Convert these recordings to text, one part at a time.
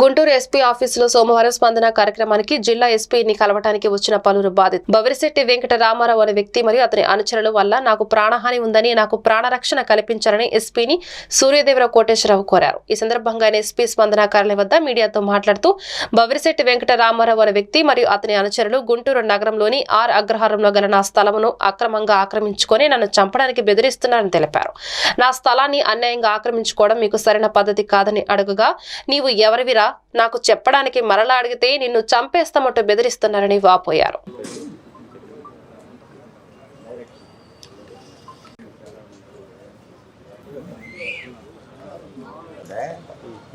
Guntur SP ఆఫీసులో సోమవారం స్పందన కార్యక్రమానికి జిల్లా ఎస్పీని కలవటానికి వచ్చిన పలువురు బాధిత బవిరిశెట్టి వెంకట రామారావు అనే వ్యక్తి మరియు అతని అనుచరుల వల్ల నాకు ప్రాణహాని ఉందని నాకు ప్రాణరక్షణ కల్పించాలని ఎస్పీని సూర్యదేవరావు కోటేశ్వరరావు కోరారు. ఈ సందర్భంగా ఆయన ఎస్పీ స్పందన కార్యాలయం వద్ద మీడియాతో మాట్లాడుతూ బవిరిశెట్టి వెంకట రామారావు అనే వ్యక్తి మరియు అతని అనుచరులు గుంటూరు నగరంలోని ఆర్ అగ్రహారంలో గల నా స్థలమును అక్రమంగా ఆక్రమించుకొని నన్ను చంపడానికి బెదిరిస్తున్నారని తెలిపారు. నా స్థలాన్ని అన్యాయంగా ఆక్రమించుకోవడం మీకు సరైన పద్ధతి కాదని అడుగుగా నీవు ఎవరివిరా నాకు చెప్పడానికి మరలా అడిగితే నిన్ను చంపేస్తామంటూ బెదిరిస్తున్నారని వాపోయారు అంటే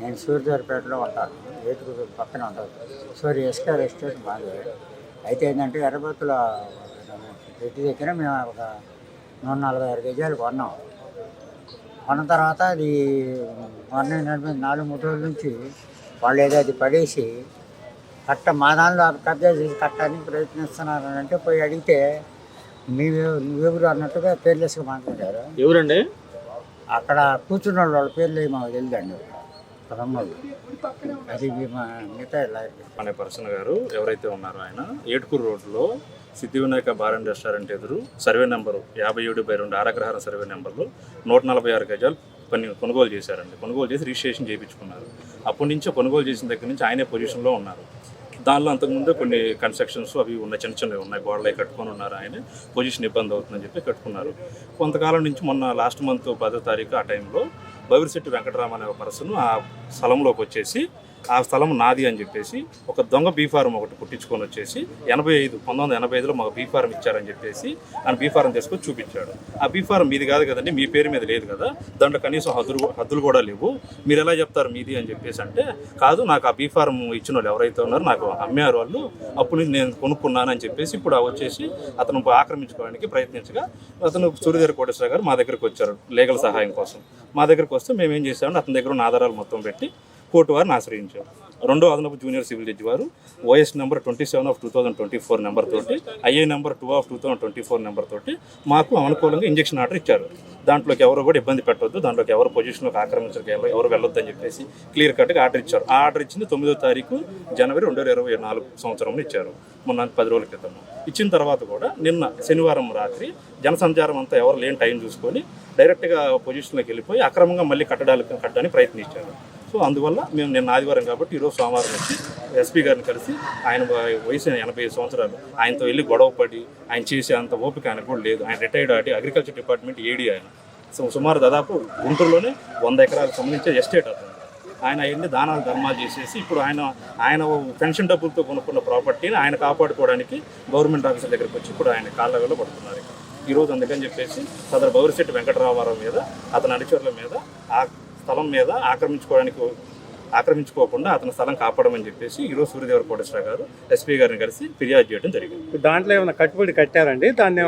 నేను సూర్యదేవరపేటలో ఉంటాను. ఏటుకు పక్కన ఉంటాను. సూర్య ఎస్కే రెస్టారెంట్ మాది. అయితే ఏంటంటే ఎర్రబత్తుల పెట్టి దగ్గర మేము ఒక నూట నలభై ఆరు గజాలు కొన్నాం. కొన్న తర్వాత అది మొన్న నడిపి నాలుగు మూడు రోజుల నుంచి వాళ్ళు ఏదో అది పడేసి కట్ట మా దానిలో కబ్జా చేసి కట్టడానికి ప్రయత్నిస్తున్నారు అని అంటే పోయి అడిగితే నీవు నువ్వెవరు? అన్నట్టుగా పేర్లెస్గా మాట్లాడారు. ఎవరండి? అక్కడ కూర్చున్న వాళ్ళ పేర్లు ఏమో మాకు తెలియదండి. రమ్మలు అది మా మిగతా అనే పర్సన్ గారు ఎవరైతే ఉన్నారో ఆయన ఏటుకూరు రోడ్లో Siddhi Vinayaka bar and restaurant ఎదురు సర్వే నెంబరు యాభై ఏడు బై రెండు ఆరగ్రహార సర్వే నెంబర్లో నూట నలభై ఆరు గజాలు పని కొనుగోలు చేశారండి. కొనుగోలు చేసి రిజిస్ట్రేషన్ చేయించుకున్నారు. అప్పటి నుంచి కొనుగోలు చేసిన దగ్గర నుంచి ఆయనే పొజిషన్లో ఉన్నారు. దానిలో అంతకుముందు కొన్ని కన్స్ట్రక్షన్స్ అవి ఉన్నాయి చిన్న చిన్నవి ఉన్నాయి. గోడలే కట్టుకొని ఉన్నారు ఆయన. పొజిషన్ ఇబ్బంది అవుతుందని చెప్పి కట్టుకున్నారు. కొంతకాలం నుంచి మొన్న లాస్ట్ మంత్ పదో తారీఖు ఆ టైంలో బవిరిశెట్టి వెంకటరామ అనే ఒక పర్సన్ ఆ స్థలంలోకి వచ్చేసి ఆ స్థలం నాది అని చెప్పేసి ఒక దొంగ బీఫారం ఒకటి పుట్టించుకొని వచ్చేసి ఎనభై ఐదు పంతొమ్మిది వందల ఎనభై ఐదులో మాకు బీఫారం ఇచ్చారని చెప్పేసి ఆయన బీఫారం తీసుకొని చూపించాడు. ఆ బీఫారం మీది కాదు కదండి మీ పేరు మీద లేదు కదా దాంట్లో కనీసం హద్దులు హద్దులు కూడా లేవు. మీరు ఎలా చెప్తారు మీది అని చెప్పేసి అంటే కాదు నాకు ఆ బీఫారం ఇచ్చిన వాళ్ళు ఎవరైతే ఉన్నారో నాకు అమ్మారు వాళ్ళు అప్పుడు నేను కొనుక్కున్నానని చెప్పేసి ఇప్పుడు వచ్చేసి అతను ఆక్రమించుకోవడానికి ప్రయత్నించగా అతను సూర్యదేవ కోటేశ్వర గారు మా దగ్గరికి వచ్చారు లీగల్ సహాయం కోసం. మా దగ్గరికి వస్తే మేము ఏం చేసామంటే అతని దగ్గర ఉన్న ఆధారాలు మొత్తం పెట్టి కోర్టు వారిని ఆశ్రయించాం రెండో అదనపు జూనియర్ సివిల్ జడ్జి వారు OS number twenty seven of two thousand twenty four number తోటి IA number two of two thousand twenty four number తోటి మాకు అనుకూలంగా ఇంజక్షన్ ఆర్డర్ ఇచ్చారు. దాంట్లోకి ఎవరు కూడా ఇబ్బంది పెట్టొద్దు దాంట్లోకి ఎవరు పొజిషన్లోకి ఆక్రమించడానికి ఎవరు- ఎవరు వెళ్ళొద్దు అని చెప్పేసి క్లియర్ కట్గా ఆర్డర్ ఇచ్చారు. ఆ ఆర్డర్ ఇచ్చింది తొమ్మిదో తారీఖు జనవరి రెండు వేల ఇరవై నాలుగు సంవత్సరంలో ఇచ్చారు. మొన్న పది రోజుల క్రితం. ఇచ్చిన తర్వాత కూడా నిన్న శనివారం రాత్రి జనసంచారం అంతా ఎవరు లేని టైం చూసుకొని డైరెక్ట్గా పొజిషన్లోకి వెళ్ళిపోయి అక్రమంగా మళ్ళీ కట్టడాలు కట్టడానికి ప్రయత్నించారు. సో అందువల్ల మేము నిన్న ఆదివారం కాబట్టి ఈరోజు సోమవారం వచ్చి ఎస్పీ గారిని కలిసి ఆయన వయసు ఎనభై ఐదు సంవత్సరాలు. ఆయనతో వెళ్ళి గొడవ పడి ఆయన చేసే అంత ఓపిక ఆయన కూడా లేదు. ఆయన రిటైర్డ్ ఆటి అగ్రికల్చర్ డిపార్ట్మెంట్ ఏడీ ఆయన. సో సుమారు దాదాపు గుంటూరులోనే వంద ఎకరాలకు సంబంధించి ఎస్టేట్ అతను. ఆయన అవన్నీ దానాలు ధర్మాలు చేసేసి ఇప్పుడు ఆయన ఆయన పెన్షన్ డబ్బులతో కొనుక్కున్న ప్రాపర్టీని ఆయన కాపాడుకోవడానికి గవర్నమెంట్ ఆఫీసర్ దగ్గరికి వచ్చి ఇప్పుడు ఆయన కాళ్ళగల్లో పడుతున్నారు. ఇక్కడ. అందుకని చెప్పేసి సదరు బౌరిశెట్టి వెంకటరామారావు మీద అతని అనుచరుల మీద ఆ స్థలం మీద ఆక్రమించుకోవడానికి ఆక్రమించుకోకుండా అతని స్థలం కాపాడమని చెప్పేసి ఈరోజు సూర్యదేవర కోటేశ్వర గారు ఎస్పీ గారిని కలిసి ఫిర్యాదు చేయడం జరిగింది. దాంట్లో ఏమైనా కట్టుబడి కట్టారండి? దాన్ని